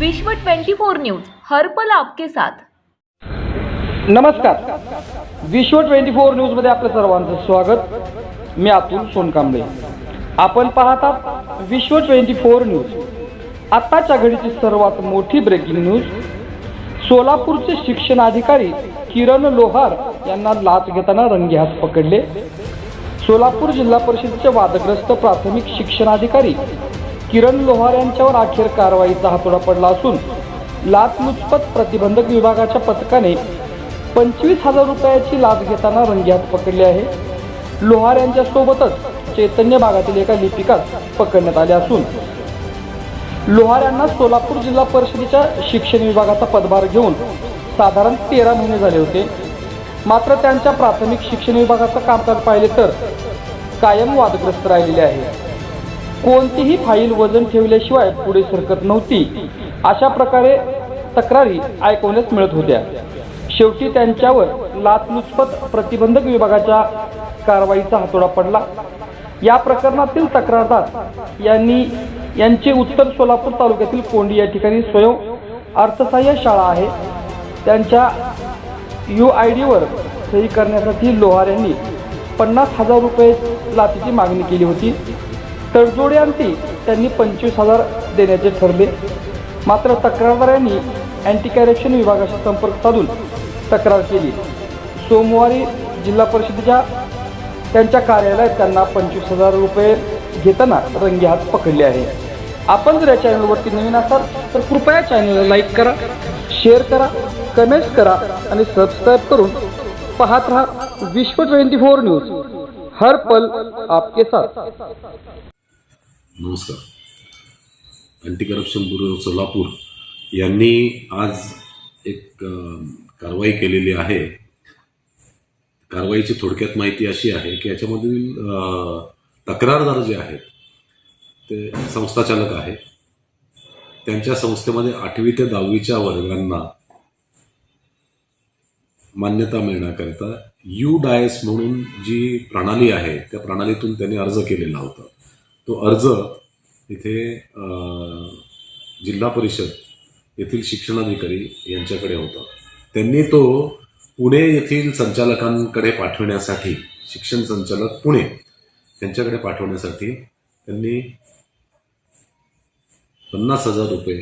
विश्व 24 न्यूज हर्पल आपके साथ. नमस्कार. विश्व ट्वेंटी फोर न्यूजमध्ये आपलं सर्वांचं स्वागत. मी अतुल सोनकांबळे. आपण पाहतात विश्व ट्वेंटी फोर न्यूज. आत्ताच्या घडीची सर्वात मोठी ब्रेकिंग न्यूज सोलापूरचे शिक्षण अधिकारी किरण लोहार यांना लाच घेताना रंगेहात पकडले. सोलापूर जिल्हा परिषदेचे वादग्रस्त प्राथमिक शिक्षणाधिकारी किरण लोहार यांच्यावर अखेर कारवाईचा हातोडा पडला असून लाचलुचपत प्रतिबंधक विभागाच्या पथकाने पंचवीस हजार रुपयाची लाच घेताना रंगेहात पकडले आहे. लोहार यांच्या सोबतच चैतन्य भागातील एका लिपिकास पकडण्यात आले असून लोहार यांना सोलापूर जिल्हा परिषदेच्या शिक्षण विभागाचा पदभार घेऊन साधारण तेरा महिने झाले होते. मात्र त्यांच्या प्राथमिक शिक्षण विभागाचं कामकाज पाहिले तर कायम वादग्रस्त राहिलेले आहे. कोणतीही फाईल वजन ठेवल्याशिवाय पुढे सरकत नव्हती. अशा प्रकारे तक्रारी ऐकवण्यास मिळत होत्या. शेवटी त्यांच्यावर लाचलुचपत प्रतिबंधक विभागाच्या कारवाईचा हातोडा पडला. या प्रकरणातील तक्रारदार यांनी यांचे उत्तर सोलापूर तालुक्यातील कोंडी या ठिकाणी स्वयं अर्थसहाय्य शाळा आहे. त्यांच्या यू आय डीवर सही करण्यासाठी लोहार यांनी पन्नास हजार रुपये लाचेची मागणी केली होती. तडजोड्यांती त्यांनी पंचवीस हजार देण्याचे ठरले. मात्र तक्रारदारांनी अँटी कॅरेक्शन विभागाशी संपर्क साधून तक्रार केली. सोमवारी जिल्हा परिषदेच्या त्यांच्या कार्यालयात त्यांना पंचवीस हजार रुपये घेताना रंगेहात पकडले आहे. आपण जर या चॅनलवरती नवीन असाल तर कृपया चॅनलला लाईक करा शेअर करा कमेंट्स करा आणि सबस्क्राईब करून पाहत राहा विश्व ट्वेंटी फोर न्यूज. हर पल आपके साथ. नमस्कार. अँटी करप्शन ब्युरो सोलापूर यांनी आज एक कारवाई केलेली आहे. कारवाईची थोडक्यात माहिती अशी आहे की याच्यामधील तक्रारदार जे आहेत ते संस्थाचालक आहेत. त्यांच्या संस्थेमध्ये आठवी ते दहावीच्या वर्गांना मान्यता मिळण्याकरिता यू डायस म्हणून जी प्रणाली आहे त्या प्रणालीतून त्यांनी अर्ज केलेला होता. तो अर्ज इथे जिल्हा परिषद येथील शिक्षणाधिकारी यांच्याकडे होता. त्यांनी तो पुणे येथील संचालकांकडे पाठवण्यासाठी शिक्षण संचालक पुणे यांच्याकडे पाठवण्यासाठी त्यांनी पन्नास हजार रुपये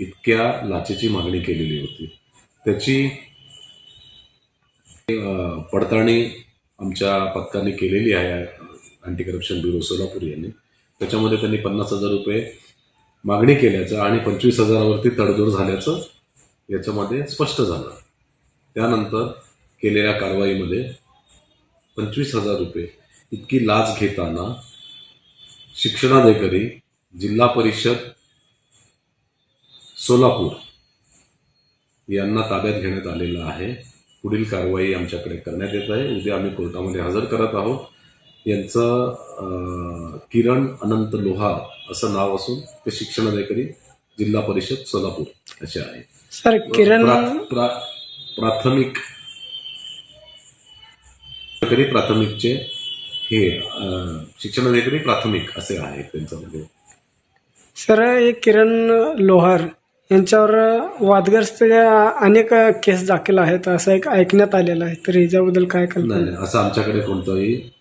इतक्या लाचेची मागणी केलेली होती. त्याची पडताळणी आमच्या पथकाने केलेली आहे. अँटी करप्शन ब्युरो सोलापूर यांनी. त्याच्यामध्ये त्यांनी पन्नास हजार रुपये मागणी केल्याचं आणि पंचवीस हजारावरती तडजोड झाल्याचं याच्यामध्ये स्पष्ट झालं. त्यानंतर केलेल्या कारवाईमध्ये पंचवीस हजार रुपये इतकी लाच घेताना शिक्षणाधिकारी जिल्हा परिषद सोलापूर यांना ताब्यात घेण्यात आलेलं आहे. पुढील कारवाई आमच्याकडे करण्यात येत आहे. उद्या आम्ही कोर्टामध्ये हजर करत आहोत. यांचं किरण अनंत लोहार असं नाव असून ते शिक्षणाधिकारी जिल्हा परिषद सोलापूर असे आहे. सर किरण प्रा- प्रा- प्राथमिक अधिकारी प्राथमिकचे हे अं, शिक्षणाधिकारी प्राथमिक असे आहेत त्यांच्यामध्ये सर हे किरण लोहार यांच्यावर वादग्रस्त अनेक केस दाखल आहेत असं एक ऐकण्यात आलेलं आहे. तर याच्याबद्दल काय नाही असं आमच्याकडे कोणताही